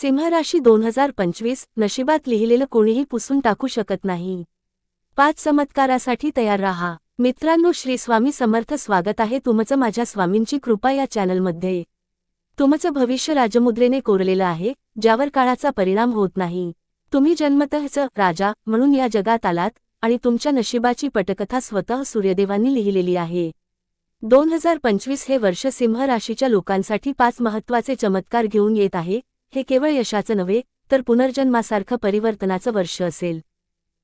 सिंहराशी दोन हजार पंचवीस नशिबात लिहिलेलं कोणीही पुसून टाकू शकत नाही. पाच चमत्कारासाठी तयार राहा. मित्रांनो श्री स्वामी समर्थ स्वागत आहे तुमचं माझ्या स्वामींची कृपा या चॅनलमध्ये. तुमचं भविष्य राजमुद्रेने कोरलेलं आहे ज्यावर काळाचा परिणाम होत नाही. तुम्ही जन्मतःच राजा म्हणून या जगात आलात आणि तुमच्या नशिबाची पटकथा स्वतः सूर्यदेवांनी लिहिलेली आहे. दोन हजार पंचवीस हे वर्ष सिंह राशीच्या लोकांसाठी पाच महत्त्वाचे चमत्कार घेऊन येत आहे हे केवळ यशाचं नव्हे तर पुनर्जन्मासारखं परिवर्तनाचं वर्ष असेल.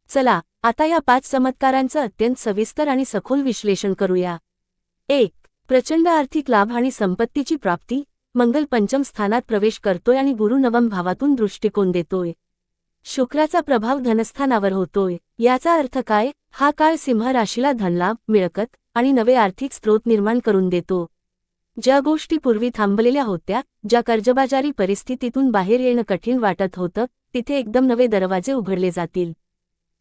चला आता या पाच चमत्कारांचं अत्यंत सविस्तर आणि सखोल विश्लेषण करूया. एक प्रचंड आर्थिक लाभ आणि संपत्तीची प्राप्ती मंगल पंचम स्थानात प्रवेश करतोय आणि गुरु नवम भावातून दृष्टिकोन देतोय. शुक्राचा प्रभाव धनस्थानावर होतोय याचा अर्थ काय? हा काळ सिंह राशीला धनलाभ मिळकत आणि नवे आर्थिक स्रोत निर्माण करून देतो. ज्या गोष्टी पूर्वी थांबलेल्या होत्या ज्या कर्जबाजारी परिस्थितीतून बाहेर येणं कठीण वाटत होतं तिथे एकदम नवे दरवाजे उघडले जातील.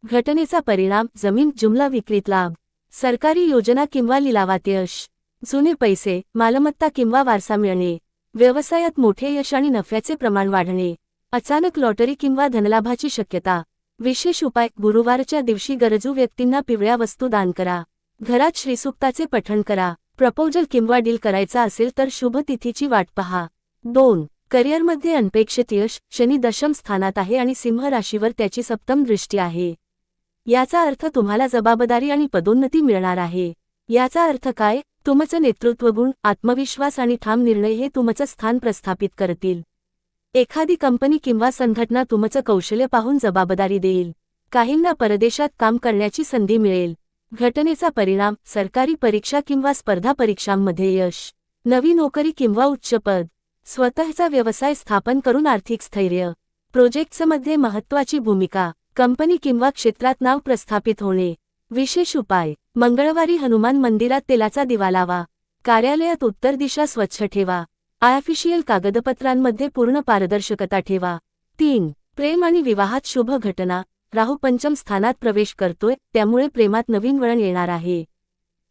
घटनेचा परिणाम जमीन जुमला विक्रीत लाभ. सरकारी योजना किंवा लिलावात यश. जुने पैसे मालमत्ता किंवा वारसा मिळणे. व्यवसायात मोठे यश आणि नफ्याचे प्रमाण वाढणे. अचानक लॉटरी किंवा धनलाभाची शक्यता. विशेष उपाय गुरुवारच्या दिवशी गरजू व्यक्तींना पिवळ्या वस्तू दान करा. घरात श्रीसुक्ताचे पठण करा. प्रपोजल किंवा डील करायचा असेल तर शुभ तिथीची वाट पहा. दोन करिअरमध्ये अनपेक्षित यश शनी दशम स्थानात आहे आणि सिंह राशीवर त्याची सप्तम दृष्टी आहे. याचा अर्थ तुम्हाला जबाबदारी आणि पदोन्नती मिळणार आहे. याचा अर्थ काय? तुमचं नेतृत्वगुण आत्मविश्वास आणि ठाम निर्णय हे तुमचं स्थान प्रस्थापित करतील. एखादी कंपनी किंवा संघटना तुमचं कौशल्य पाहून जबाबदारी देईल. काहींना परदेशात काम करण्याची संधी मिळेल. घटनेचा परिणाम सरकारी परीक्षा किंवा स्पर्धा परीक्षांमध्ये यश नवी नोकरी किंवा उच्च पद स्वतःचा व्यवसाय स्थापन करून आर्थिक स्थैर्य प्रोजेक्ट्समध्ये महत्त्वाची भूमिका कंपनी किंवा क्षेत्रात नाव प्रस्थापित होणे विशेष उपाय मंगळवारी हनुमान मंदिरात तेलाचा दिवा लावा कार्यालयात उत्तर दिशा स्वच्छ ठेवा आयफिशियल कागदपत्रांमध्ये पूर्ण पारदर्शकता ठेवा. तीन प्रेम आणि विवाहात शुभ घटना राहू पंचम स्थानात प्रवेश करतोय त्यामुळे प्रेमात नवीन वळण येणार आहे.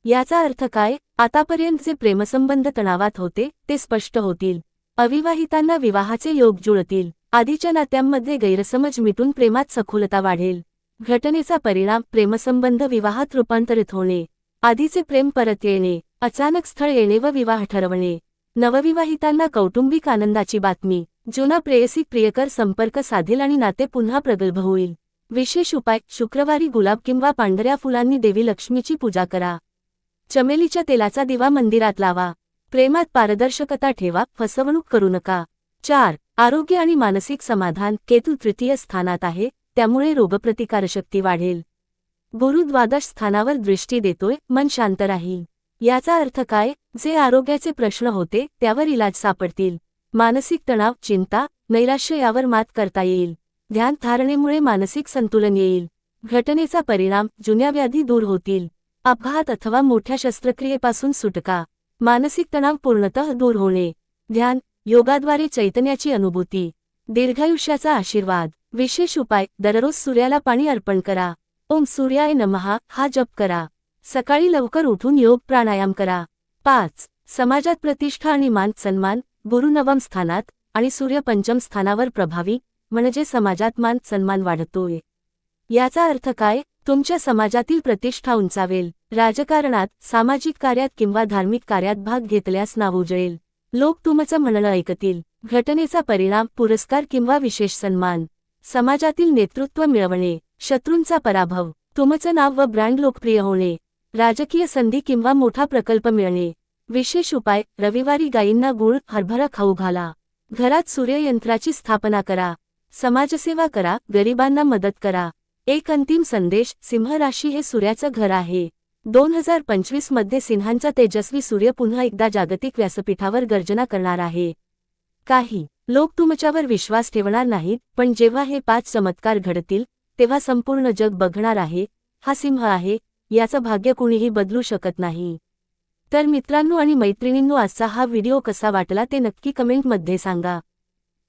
याचा अर्थ काय? आतापर्यंत जे प्रेमसंबंध तणावात होते ते स्पष्ट होतील. अविवाहितांना विवाहाचे योग जुळतील. आधीच्या नात्यांमध्ये गैरसमज मिटून प्रेमात सखोलता वाढेल. घटनेचा परिणाम प्रेमसंबंध विवाहात रूपांतरित होणे. आधीचे प्रेम परत येणे अचानक स्थळ येणे व विवाह ठरवणे. नवविवाहितांना कौटुंबिक आनंदाची बातमी. जुना प्रेयसी प्रियकर संपर्क साधेल आणि नाते पुन्हा प्रगल्भ होईल. विशेष उपाय शुक्रवारी गुलाब किंवा पांढऱ्या फुलांनी देवी लक्ष्मीची पूजा करा. चमेलीच्या तेलाचा दिवा मंदिरात लावा. प्रेमात पारदर्शकता ठेवा फसवणूक करू नका. चार आरोग्य आणि मानसिक समाधान केतू तृतीय स्थानात आहे त्यामुळे रोगप्रतिकारशक्ती वाढेल. गुरु द्वादश स्थानावर दृष्टी देतोय मन शांत राहील. याचा अर्थ काय? जे आरोग्याचे प्रश्न होते त्यावर इलाज सापडतील. मानसिक तणाव चिंता नैराश्य यावर मात करता येईल. ध्यान धारणेमुळे मानसिक संतुलन येईल. घटनेचा परिणाम जुन्या व्याधी दूर होतील. अपघात अथवा मोठ्या शस्त्रक्रियेपासून सुटका. मानसिक तणाव पूर्णतः दूर होणे. ध्यान योगाद्वारे चैतन्याची अनुभूती. दीर्घायुष्याचा आशीर्वाद. विशेष उपाय दररोज सूर्याला पाणी अर्पण करा. ओम सूर्याय नमहा हा जप करा. सकाळी लवकर उठून योग प्राणायाम करा. पाच समाजात प्रतिष्ठा आणि मान सन्मान गुरुनवम स्थानात आणि सूर्य पंचम स्थानावर प्रभावी म्हणजे समाजात मान सन्मान वाढतोय. याचा अर्थ काय? तुमच्या समाजातील प्रतिष्ठा उंचावेल. राजकारणात सामाजिक कार्यात किंवा धार्मिक कार्यात भाग घेतल्यास नाव उजळेल. लोक तुमचं म्हणणं ऐकतील. घटनेचा परिणाम पुरस्कार किंवा विशेष सन्मान. समाजातील नेतृत्व मिळवणे. शत्रूंचा पराभव. तुमचं नाव व ब्रँड लोकप्रिय होणे. राजकीय संधी किंवा मोठा प्रकल्प मिळणे. विशेष उपाय रविवारी गायींना गुळ हरभरा खाऊ घाला. घरात सूर्ययंत्राची स्थापना करा. समाजसेवा करा गरिबांना मदत करा. एक अंतिम संदेश सिंह राशी हे सूर्याचं घर आहे. दोन हजार पंचवीसमध्ये सिंहांचा तेजस्वी सूर्य पुन्हा एकदा जागतिक व्यासपीठावर गर्जना करणार आहे. काही लोक तुमच्यावर विश्वास ठेवणार नाहीत पण जेव्हा हे पाच चमत्कार घडतील तेव्हा संपूर्ण जग बघणार आहे हा सिंह आहे याचं भाग्य कुणीही बदलू शकत नाही. तर मित्रांनो आणि मैत्रिणींनो आजचा हा व्हिडिओ कसा वाटला ते नक्की कमेंटमध्ये सांगा.